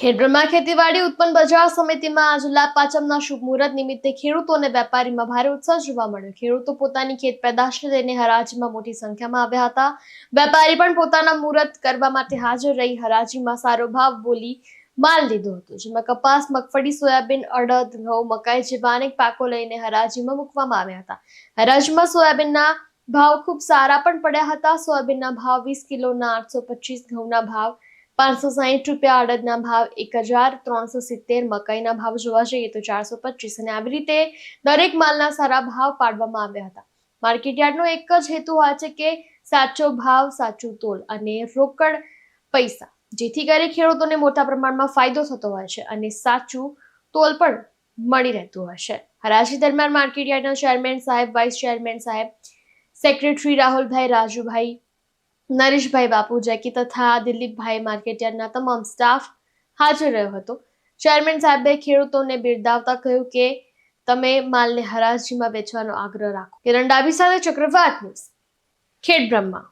ખેડબ્રહ્મા ખેતીવાડી ઉત્પન્ન બજાર સમિતિમાં આજ લાભ પાંચમના શુભ મુહૂર્ત નિમિત્તે ખેડૂતો અને વેપારીમાં ભારે ઉત્સાહ જોવા મળ્યો. ખેડૂતો પોતાની ખેત પેદાશને લઈને હરાજીમાં મોટી સંખ્યામાં આવ્યા હતા. વેપારી પણ પોતાના મુહૂર્ત કરવા માટે હાજર રહી હરાજીમાં સારો ભાવ બોલી માલ લીધો હતો, જેમાં કપાસ, મગફળી, સોયાબીન, અડદ, ઘઉં, મકાઈ જેવા અનેક પાકો લઈને હરાજીમાં મૂકવામાં આવ્યા હતા. હરાજીમાં સોયાબીનના ભાવ ખૂબ સારા પણ પડ્યા હતા. સોયાબીનના ભાવ વીસ કિલોના આઠસો પચીસ, ઘઉંના ભાવ પાંચસો સાહીઠ રૂપિયા અડદના ભાવ, એક હજાર ત્રણસો સિત્તેર મકાઈના ભાવ જોવા જઈએ તો ચારસો પચીસ. અને આવી રીતે દરેક માલના સારા ભાવ પાડવામાં આવ્યા હતા. માર્કેટયાર્ડનો એક જ હેતુ હોય છે કે સાચો ભાવ, સાચું તોલ અને રોકડ પૈસા. જેથી કરી ખેડૂતોને મોટા પ્રમાણમાં ફાયદો થતો હોય છે અને સાચું તોલ પણ મળી રહેતું હોય છે. હરાજી દરમિયાન માર્કેટયાર્ડના ચેરમેન સાહેબ, વાઇસ ચેરમેન સાહેબ, સેક્રેટરી રાહુલભાઈ રાજુભાઈ નરેશભાઈ બાપુ, જેકી તથા દિલીપભાઈ માર્કેટયાર્ડના તમામ સ્ટાફ હાજર રહ્યો હતો. ચેરમેન સાહેબે ખેડૂતોને બિરદાવતા કહ્યું કે, તમે માલને હરાજીમાં વેચવાનો આગ્રહ રાખો. કિરણ ડાબી સાથે ચક્રવાત ન્યૂઝ ખેડ બ્રહ્મા